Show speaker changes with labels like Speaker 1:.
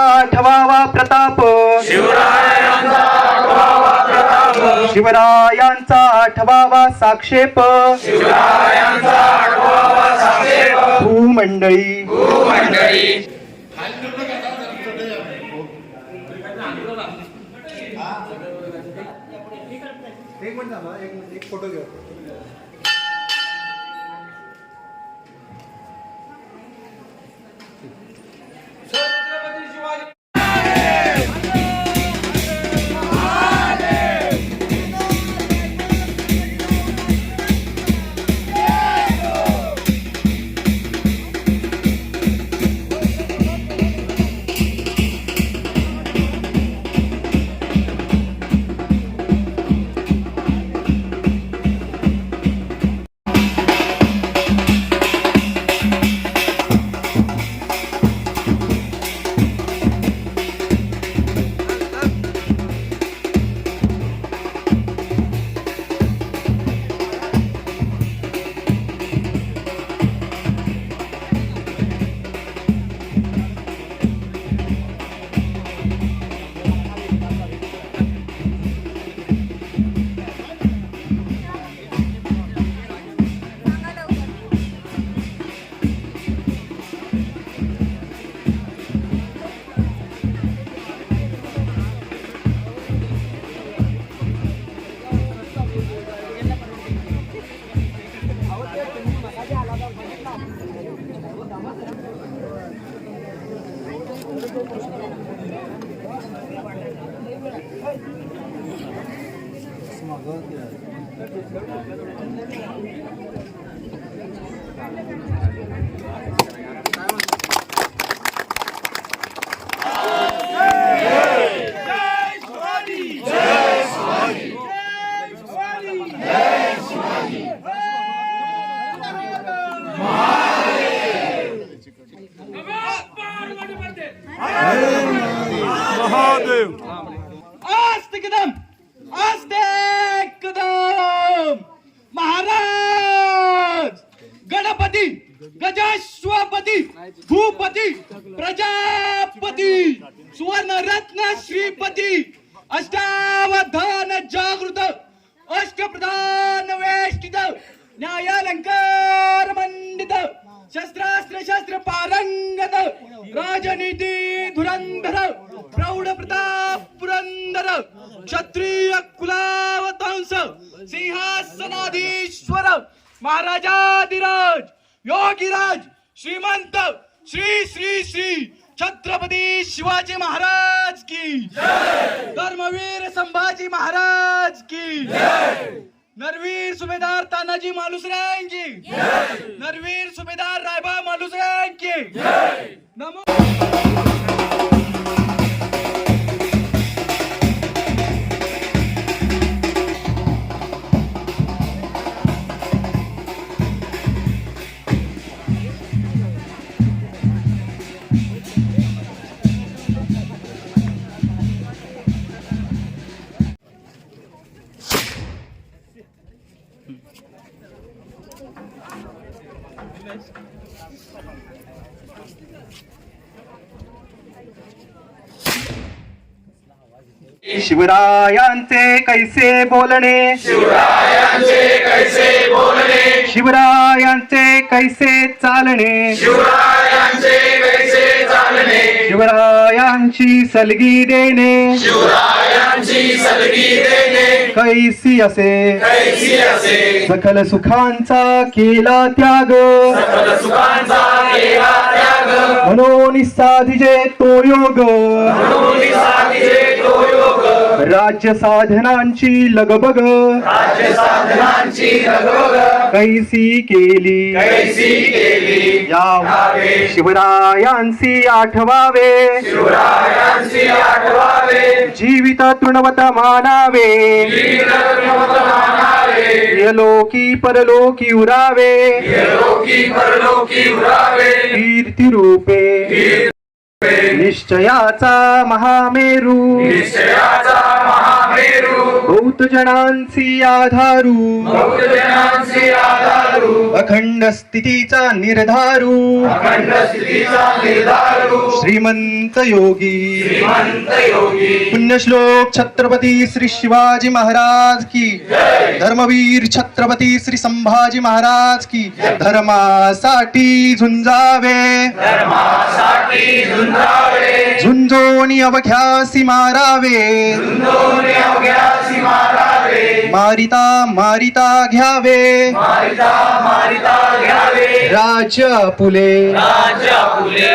Speaker 1: आठवावा प्रताप. शिवरायांचा आठवावा साक्षेप. भूमंडळी.
Speaker 2: Small, yeah. É- गजाश्वपती Bhupathi Prajapati सुवर्ण रत्न श्रीपती अष्टावधान जागृत अष्टप्रधान वेष्टित न्यायालंकार मंडित शस्त्रास्त्र शस्त्र पारंगत राजनीती धुरंधर प्रौढ प्रताप पुरंदर क्षत्रिय कुलावतंस सिंहासनाधीश्वर महाराजाधिराज योगीराज श्रीमंत श्री श्री श्री छत्रपती शिवाजी महाराज की धर्मवीर संभाजी महाराज की नरवीर सुभेदार तानाजी मालुसऱ्यांची नरवीर सुभेदार रायबा मालुसऱ्यांची नमो
Speaker 1: शिवरायांचे कैसे बोलणे? शिवरायांचे कैसे बोलणे? शिवरायांचे कैसे चालणे? शिवरायांचे कैसे चालणे? शिवरायांची सलगी देणे. शिवरायांची सलगी देणे कैसी असे? कैसी असे? सकल सुखांचा केला त्याग. सकल सुखांचा केला त्याग. म्हणून साधिजे तो योग. राज्य साधनांची लगबग. राज्य साधनांची लगबग. कैसी केली. कैसी केली. यावे. शिवरायांसी आठवावे. शिवरायांसी आठवावे. जीवित तृणवत मानावे. लोकी परलोकी उरावे. लोकी परलोकी उरावे. कीर्ती रूपे निश्चयाचा महामेरू. निश्चयाचा बौद्ध जनांची आधारू.
Speaker 3: बहुजनांचे आधारू.
Speaker 1: अखंड स्थितीचा निर्धारू।
Speaker 3: अखंड स्थितीचा निर्धारू
Speaker 1: श्रीमंत योगी।
Speaker 3: श्रीमंत योगी
Speaker 1: पुण्यश्लोक छत्रपती श्री शिवाजी महाराज की। धर्मवीर छत्रपती श्री संभाजी महाराज की। धर्मासाठी झुंजावे।
Speaker 3: धर्मासाठी झुंजावे
Speaker 1: झुंजोनी अवघ्यासी मारावे
Speaker 3: झुंजोनी अवघ्यासी मारावे।
Speaker 1: मारिता मारिता घ्यावे.
Speaker 3: मारिता मारिता घ्यावे.
Speaker 1: राजा पुले
Speaker 3: राजा फुले